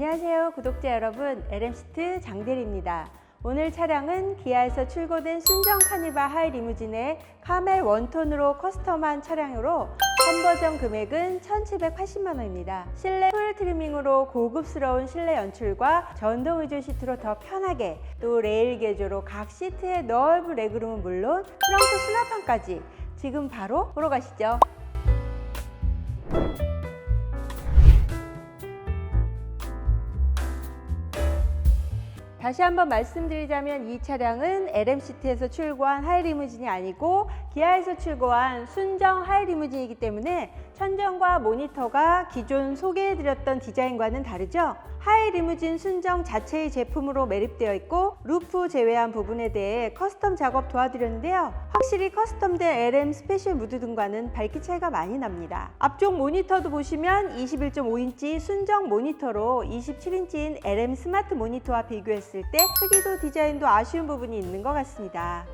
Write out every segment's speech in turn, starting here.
안녕하세요 구독자 여러분 LM시트 장대리입니다. 오늘 차량은 기아에서 출고된 순정 카니바 하이 리무진의 카멜 원톤으로 커스텀한 차량으로 컨버전 금액은 1,780만 원입니다. 실내 풀 트리밍으로 고급스러운 실내 연출과 전동 의존 시트로 더 편하게 또 레일 개조로 각 시트의 넓은 레그룸은 물론 트렁크 수납판까지 지금 바로 보러 가시죠. 다시 한번 말씀드리자면 이 차량은 LMCT에서 출고한 하이리무진이 아니고 기아에서 출고한 순정 하이리무진이기 때문에 천정과 모니터가 기존 소개해드렸던 디자인과는 다르죠. 하이리무진 순정 자체의 제품으로 매립되어 있고 루프 제외한 부분에 대해 커스텀 작업 도와드렸는데요. 확실히 커스텀된 LM 스페셜 무드 등과는 밝기 차이가 많이 납니다. 앞쪽 모니터도 보시면 21.5인치 순정 모니터로 27인치인 LM 스마트 모니터와 비교했을 때 크기도 디자인도 아쉬운 부분이 있는 것 같습니다.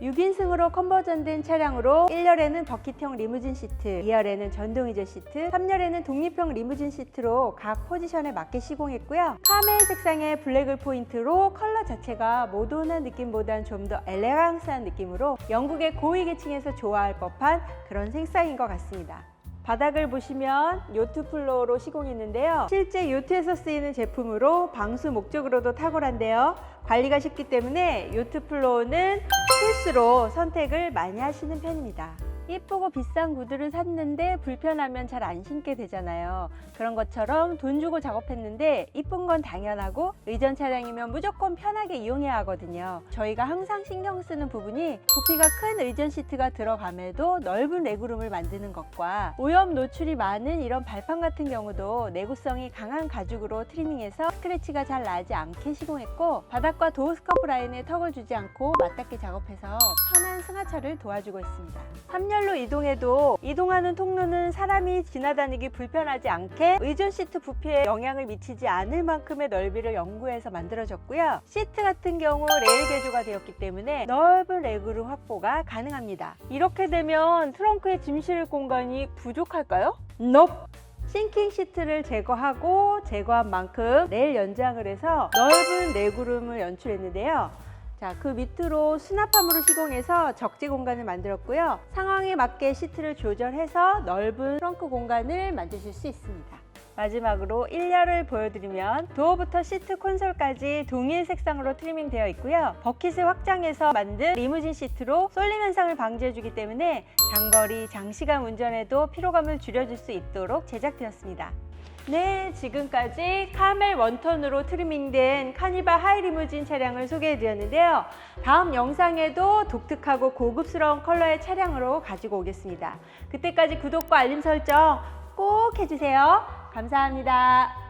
6인승으로 컨버전된 차량으로 1열에는 버킷형 리무진 시트, 2열에는 전동이전 시트, 3열에는 독립형 리무진 시트로 각 포지션에 맞게 시공했고요. 카멜 색상의 블랙을 포인트로 컬러 자체가 모던한 느낌보단 좀 더 엘레강스한 느낌으로 영국의 고위 계층에서 좋아할 법한 그런 색상인 것 같습니다. 바닥을 보시면 요트 플로어로 시공했는데요. 실제 요트에서 쓰이는 제품으로 방수 목적으로도 탁월한데요. 관리가 쉽기 때문에 요트 플로어는 필수로 선택을 많이 하시는 편입니다. 예쁘고 비싼 구두를 샀는데 불편하면 잘 안 신게 되잖아요. 그런 것처럼 돈 주고 작업했는데 이쁜 건 당연하고 의전 차량이면 무조건 편하게 이용해야 하거든요. 저희가 항상 신경 쓰는 부분이 부피가 큰 의전 시트가 들어감에도 넓은 레그룸을 만드는 것과 오염 노출이 많은 이런 발판 같은 경우도 내구성이 강한 가죽으로 트리밍해서 스크래치가 잘 나지 않게 시공했고 바닥과 도어 스커프 라인에 턱을 주지 않고 맞닿게 작업해서 편한 승하차를 도와주고 있습니다. 3열로 이동해도 이동하는 통로는 사람이 지나다니기 불편하지 않게 의존 시트 부피에 영향을 미치지 않을 만큼의 넓이를 연구해서 만들어졌고요. 시트 같은 경우 레일 개조가 되었기 때문에 넓은 레그룸 확보가 가능합니다. 이렇게 되면 트렁크에 짐 실을 공간이 부족할까요? Nope. 싱킹 시트를 제거하고 제거한 만큼 레일 연장을 해서 넓은 레그룸을 연출했는데요. 자, 그 밑으로 수납함으로 시공해서 적재 공간을 만들었고요. 상황에 맞게 시트를 조절해서 넓은 트렁크 공간을 만드실 수 있습니다. 마지막으로 1열을 보여드리면 도어부터 시트 콘솔까지 동일 색상으로 트리밍 되어 있고요. 버킷을 확장해서 만든 리무진 시트로 쏠림 현상을 방지해주기 때문에 장거리, 장시간 운전에도 피로감을 줄여줄 수 있도록 제작되었습니다. 네, 지금까지 카멜 원턴으로 트리밍된 카니바 하이 리무진 차량을 소개해드렸는데요. 다음 영상에도 독특하고 고급스러운 컬러의 차량으로 가지고 오겠습니다. 그때까지 구독과 알림 설정 꼭 해주세요. 감사합니다.